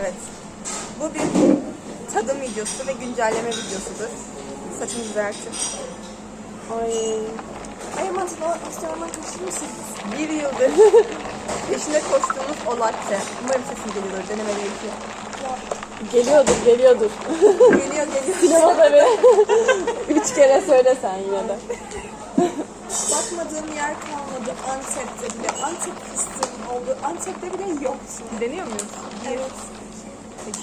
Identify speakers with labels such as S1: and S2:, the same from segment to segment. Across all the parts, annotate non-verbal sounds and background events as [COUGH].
S1: Evet. Bu bir tadım videosu ve güncelleme videosudur. Saçımı düzeltin.
S2: Ay.
S3: Ay aman Instagram'dan kaçırır mısın?
S1: Bir yıldır [LAUGHS] peşinde koştuğumuz o latte. Umarım sesim geliyor. Denemeli iki.
S2: Geliyordur, geliyordur.
S1: Geliyor geliyor.
S2: Sinemada bir [LAUGHS] üç kere söyle sen yine de. [LAUGHS]
S3: Bakmadığım yer kalmadı Antep'te bile. Antep fıstığının olduğu Antep'te bile yoktu.
S1: Deniyor muyuz?
S3: Evet.
S1: Peki.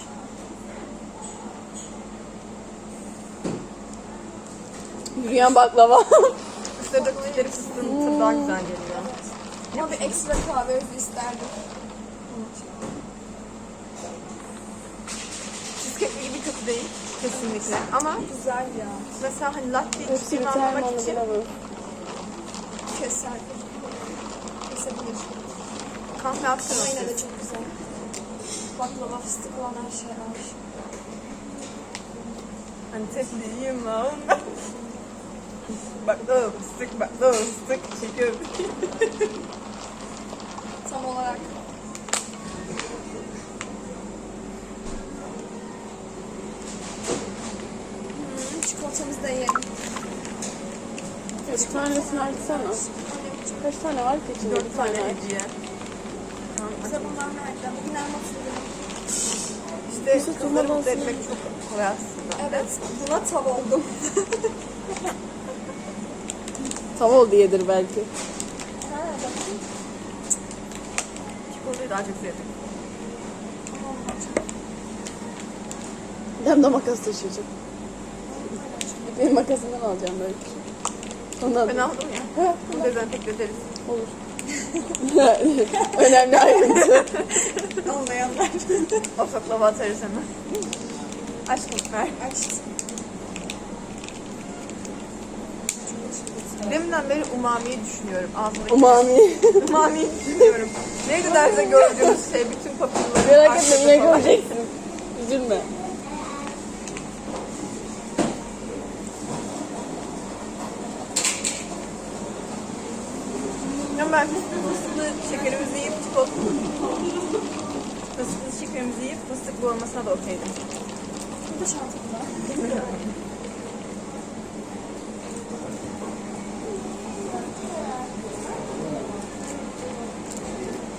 S2: Yürüyen baklava. [LAUGHS]
S1: Üstüne döktükleri fıstığın tadı daha güzel geliyor.
S3: Ama bir ekstra kahve isterdim.
S1: Cheesecake gibi kötü değil. Kesinlikle. Ama
S3: Güzel ya.
S1: mesela hani latte
S2: mi
S1: anlamak için.
S3: Keser. Kesebilir.
S1: kahve
S3: Ama yine de çok güzel. Baklava fıstık olan her şey var.
S1: Hani tekliyim lan. baklava fıstık, baklava fıstık, şeker.
S3: Tam olarak. Hmm, çikolatamızı da yiyelim.
S2: Bir tanesini açsana. Kaç tane var ki?
S1: Dört tane hediye.
S3: Bize bunlar nereden? Bugün elma suyu.
S1: İşte kızları mutlu etmek çok kolay aslında.
S3: Evet, buna tav oldum. [LAUGHS]
S2: Tava oldu yedir belki.
S3: Ha, bakayım.
S1: Çikolatayı daha çok sevdim.
S2: Ben de makas taşıyacağım. Benim makasından alacağım belki. Ondan
S1: Ben aldım ya. Bunu dezenfekte ederiz.
S2: olur. Önemli ayrıntı.
S3: Olmayanlar.
S1: O saklava atarız hemen. Aşkım ver.
S3: Açtım.
S1: Deminden beri umamiyi düşünüyorum. Ağzımdaki
S2: Umami.
S1: umamiyi düşünüyorum. Neydi derse gördüğümüz şey bütün papilları.
S2: Merak etme yine göreceksin. Üzülme.
S1: Ya ben fıstıklı fıstıklı şekerimizi yiyip çikolata fıstıklı şekerimizi yiyip fıstıklı olmasına da okeydim.
S3: Bu da çantamda.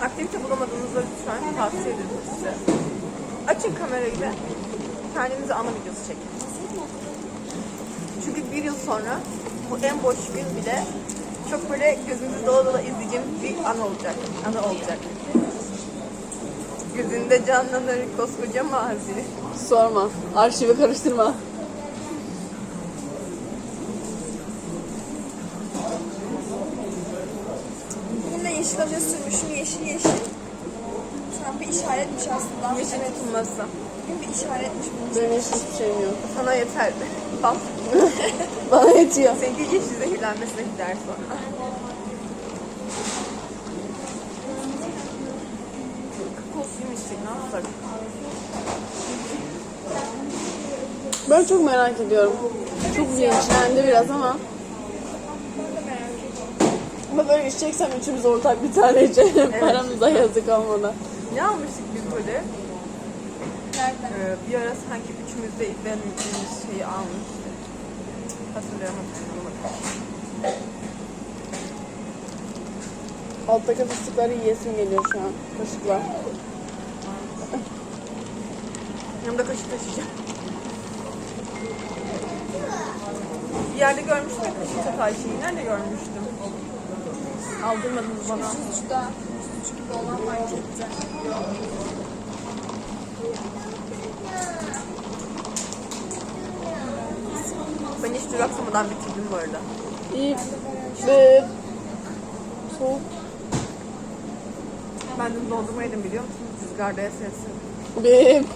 S1: Aktivite bulamadığınızda lütfen tavsiye ederim size. Açın kamerayı ve kendinize ana videosu çekin. Çünkü bir yıl sonra bu en boş gün bile çok böyle gözünüzü dola dola izleyeceğiniz bir an olacak. Ana olacak. Gözünde canlanır koskoca mazi.
S2: Sorma. Arşivi karıştırma.
S3: Yine yeşil oje sürmüşüm. Yeşil yeşil. Sen bir işaretmiş aslında.
S1: Yeşil
S3: Evet.
S1: tutulması.
S3: Bugün bir işaretmiş bu.
S2: Benim hiç hiçbir şeyim yok.
S1: Sana yeterli. Bak. [LAUGHS]
S2: Bana yetiyor.
S1: Seninki yeşil zehirlenmesine gider sonra. Ne yapsak?
S2: Ben çok merak ediyorum. Çok linçlendi biraz ama. Ama böyle içeceksem üçümüz ortak bir tane içelim. Paramıza yazık olmadan.
S1: Ne almıştık biz böyle?
S3: Nereden?
S1: Ee, bir ara sanki üçümüz de izlenmediğimiz şeyi almıştık. Hatırlayamadım.
S2: Alttaki fıstıkları yiyesim geliyor şu an. Kaşıklar.
S1: Yanımda kaşık taşıyacağım. Bir yerde görmüştüm ya kaşık çatal şeyi. Nerede görmüştüm? Aldırmadınız bana.
S3: Suçta. Suç gibi olan markette.
S1: Ben hiç duraksamadan bitirdim bu arada.
S2: İyi. Ve soğuk.
S1: Ben dün dondurma yedim biliyor musunuz? Rüzgarda esersin.
S2: Benim.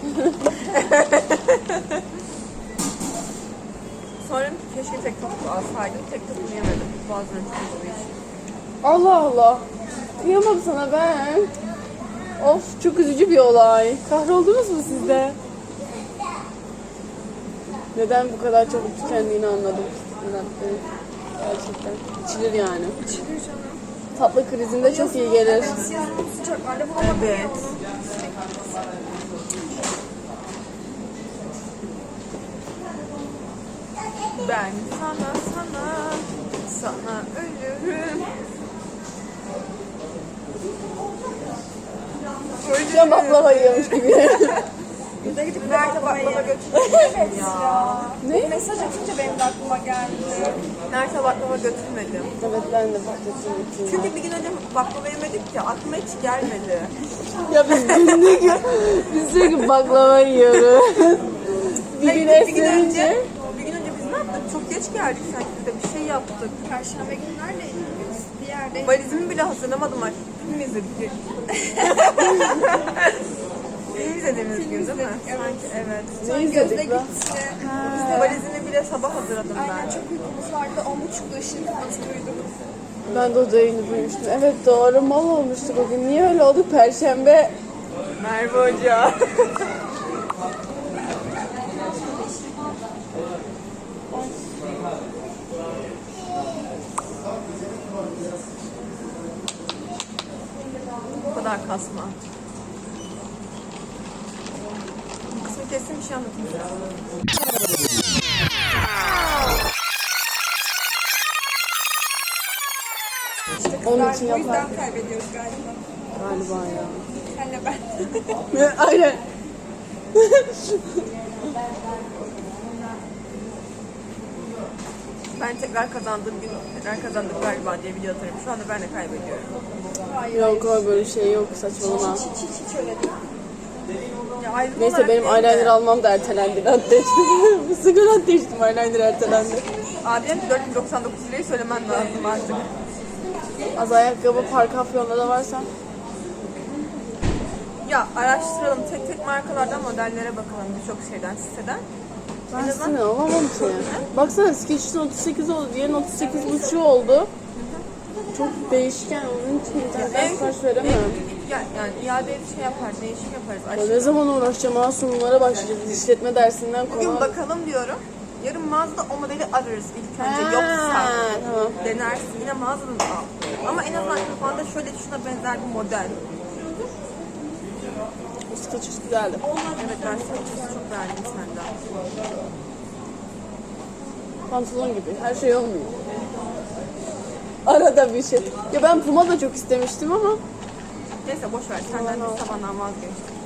S1: Sonra keşke tek toplu alsaydım. Tek topunu yemedim. Boğazına için.
S2: Allah Allah. Kıyamam sana ben. Of çok üzücü bir olay. Kahroldunuz mu siz de? Neden bu kadar çabuk tükendiğini anladım. Neden? Gerçekten. İçilir yani.
S3: İçilir canım.
S2: Tatlı krizinde çok iyi gelir.
S3: Evet,
S1: ben sana sana sana ölürüm.
S2: Öleceğim baklava yiyormuş gibi. [LAUGHS]
S3: Bir de gidip
S1: bir
S3: baklava
S1: götürüyorum.
S3: Evet
S1: ya.
S3: Mesaj atınca benim de aklıma geldi.
S1: Nerede baklava götürmedim.
S2: Evet ben de patlatıyorum.
S1: Çünkü bir gün önce baklava yemedik ya aklıma hiç gelmedi.
S2: Ya biz günlük biz sürekli baklava yiyoruz. bir gün
S1: bir gün önce, bir gün önce biz ne yaptık? Çok geç geldik sanki biz de bir şey yaptık.
S3: Perşembe günü neredeydiniz? Bir yerde.
S1: Valizimi bile hazırlamadım artık. Film izledik. [LAUGHS] Film izlediğimiz gün değil mi?
S3: Evet.
S1: Sanki evet.
S3: Sonra
S2: lan?
S3: gitti.
S1: Valizimi bile sabah hazırladım
S3: Aynen
S1: ben.
S3: çok uykumuz vardı. On buçukta ışığı kapatıp uyuduk.
S2: ben de o yayını duymuştum. Evet doğru mal olmuştuk o gün. Niye öyle olduk? Perşembe
S1: Merve Hoca. [LAUGHS] Bu kadar kasma. Bu kısmı kesin bir şey anlatayım.
S3: İşte
S2: Onun için
S3: bu yüzden
S2: yapar.
S3: kaybediyoruz galiba.
S2: galiba ya.
S3: Senle ben.
S2: Aynen.
S1: Ben tekrar kazandığım gün tekrar kazandık galiba diye video atarım. Şu anda ben de kaybediyorum.
S3: Hayır.
S2: Yok o böyle şey yok saçmalama.
S3: Hiç hiç hiç öyle değil.
S2: Neyse benim eyeliner almam da ertelendi. De [LAUGHS] Sigara ateştim eyeliner ertelendi.
S1: Abiye 499 lirayı söylemen lazım artık.
S2: Az ayakkabı park afyonda da varsa.
S1: Ya araştıralım tek tek markalardan modellere bakalım birçok şeyden siteden.
S2: Ben sana alamam ki. Baksana Skech'in 38 oldu. Diğerinin 38 buçuğu oldu. Çok değişken. Onun için internetten sipariş veremem.
S1: Ya, yani iade şey yapar, değişim yaparız.
S2: Ya
S1: Aşkım.
S2: ne zaman uğraşacağım? Ha sunumlara başlayacağız. Biz işletme dersinden
S1: Bugün
S2: konu.
S1: bakalım diyorum. Yarın mağazada o modeli ararız ilk önce.
S2: Ha,
S1: Yoksa
S2: tamam.
S1: denersin yine mağazadan al. Ama en azından kafanda şöyle şuna benzer bir model.
S2: Bu Skechers güzeldi.
S1: Evet ben Skechers çok beğendim senden.
S2: Pantolon gibi. Her şey olmuyor. Arada bir şey. Ya ben Puma da çok istemiştim ama.
S1: Neyse boş ver senden bir sabahdan vazgeçtim.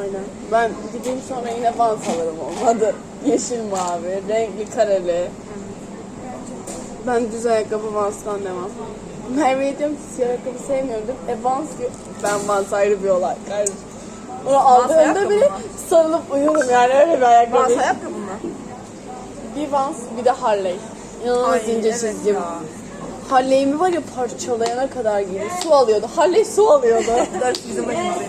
S2: Aynen. Ben gideyim sonra yine Vans alırım olmadı. Yeşil mavi, renkli kareli. Ben düz ayakkabı Vans'tan demem. Merve'ye diyorum ki siyah ayakkabı sevmiyorum dedim. E Vans diyor. Ben Vans ayrı bir olay. kardeşim. Onu aldığımda
S1: ayakkabı
S2: bile
S1: mı?
S2: sarılıp uyurum yani öyle bir ayakkabı.
S1: Vans ayakkabı mı?
S2: Bir Vans bir de Harley. İnanılmaz
S1: Ay,
S2: ince
S1: evet
S2: çizgim.
S1: ya.
S2: Harley'imi var ya parçalayana kadar giydi. Su alıyordu. Harley su alıyordu. [LAUGHS]
S1: Dört bizim başımıza.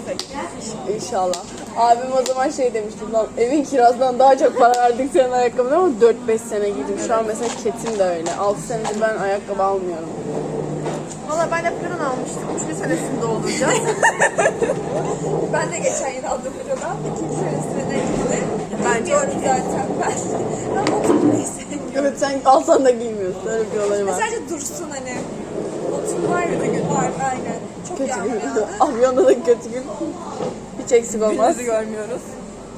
S2: İnşallah. Abim o zaman şey demişti lan evin kirasından daha çok para verdik senin ayakkabına ama 4-5 sene giydim. Şu an mesela ketim de öyle. 6 senedir ben ayakkabı almıyorum.
S1: Valla ben de plan almıştım. Üçüncü senesinde olacağız. [LAUGHS]
S3: Ben de geçen yıl aldım buradan. İkinci senesine de gitti.
S1: Bence
S3: Biliyorum
S1: okey.
S3: zaten ben. Ben oturup neyse.
S2: Evet sen alsan da giymiyorsun. Öyle bir olayı var.
S3: Sadece dursun hani. Otur var ya da gün var aynen. Çok
S2: Kötü
S3: yanmıyor.
S2: gün. Afyon'da [LAUGHS] da kötü gün. Hiç eksik olmaz.
S1: Günümüzü görmüyoruz.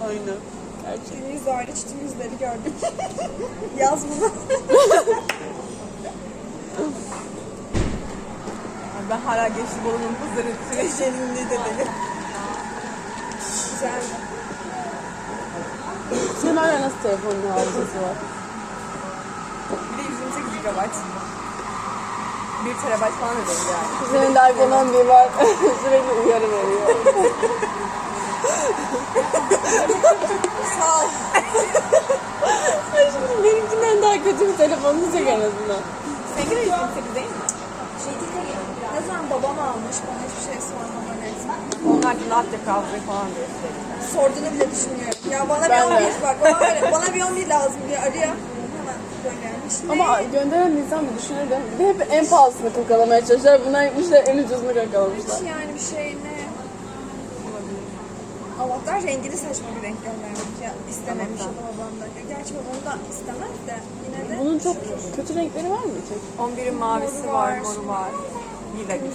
S2: Aynen.
S3: Yüzü hariç tüm yüzleri gördük. [LAUGHS] Yaz bunu. [LAUGHS]
S1: Ben hala geçti Bolu'nun pazarı süreçlerini de dedim.
S3: Güzel.
S2: Senin hala nasıl telefonun hafızası var?
S1: Bir de 128 GB. 1 TB falan ödedim yani.
S2: Senin de 11 var. [LAUGHS] Sürekli uyarı veriyor.
S3: Sağ ol. [LAUGHS]
S2: Ay şimdi benimkinden daha kötü bir telefonunu çek en azından.
S1: De 128 değil mi?
S3: Şey değil? Ne zaman babam almış bana hiçbir şey sormadan etmem.
S1: Onlar ne yapacak kaldı falan diyor.
S3: Sorduğunu bile düşünmüyorum. Ya bana
S2: Ben
S3: bir
S2: de.
S3: 11 bak bana, böyle- bana bir 11 lazım diye arıyor. Şimdi
S2: Ama gönderen insan bir düşünür de bir de hep en pahalısını kakalamaya çalışıyorlar. Bunlar gitmişler en ucuzunu kakalamışlar.
S3: hiç yani bir şey ne? Allah'tan rengini saçma bir renk göndermiş ya istememiş ya da babamdan. Ya Gerçi babam da istemez de yine de
S2: Bunun çok kötü renkleri var mı ki?
S1: 11'in mavisi
S3: Moru
S1: var,
S3: var.
S1: moru var. Lila gibi.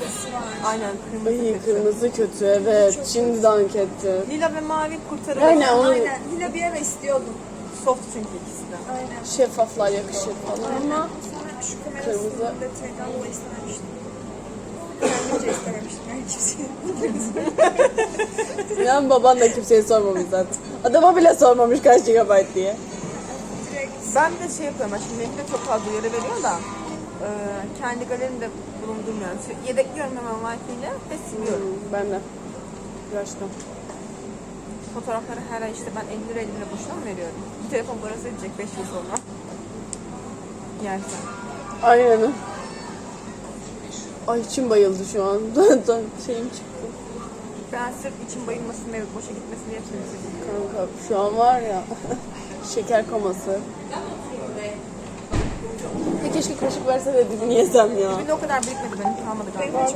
S1: Aynen kırmızı
S2: Ay
S1: kötü.
S2: kırmızı kötü evet. Şimdi dank etti.
S1: Lila ve mavi kurtarır.
S2: Aynen onu
S3: aynen. Lila bir ara istiyordum.
S1: Soft çünkü ikisi de.
S3: Aynen.
S2: Şeffaflar yakışır falan ama
S3: şu kamerasının
S2: Kırmızı.
S3: detayından dolayı istememiştim. Kendimce istememiştim. Yani kimseye.
S2: yani baban da kimseye sormamış zaten. Adama bile sormamış kaç GB diye.
S3: Direkt
S1: Ben de şey yapıyorum. Ben şimdi benimki de çok fazla uyarı veriyor da e, kendi galerimde bulundurmuyorum. Sü- Yedekliyorum hemen Wi-Fi ile ve siliyorum.
S2: Hmm, ben de. Gerçekten.
S1: Fotoğrafları her ay işte ben 50 lira 50 lira boşuna mı veriyorum? Bu telefon parası edecek 5 yıl sonra. Yersen.
S2: Aynen. Ay içim bayıldı şu an. [LAUGHS] Şeyim çıktı.
S1: Ben sırf için bayılmasın ve boşa gitmesin diye hepsini.
S2: Kanka şu an var ya. [LAUGHS] şeker koması. Ya keşke kaşık verse de dilini yesem ya.
S1: Bir de o kadar birikmedi benim kalmadı galiba.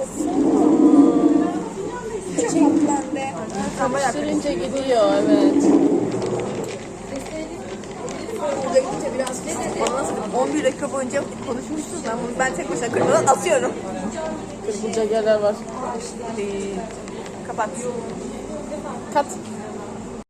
S2: Sürünce gidiyor evet.
S1: Burada gidince biraz bana nasıl 11 dakika boyunca konuşmuşsunuz. Ben bunu ben tek başına kırmadan atıyorum.
S2: Kırpılacak yerler var.
S1: Kapat.
S2: Kat.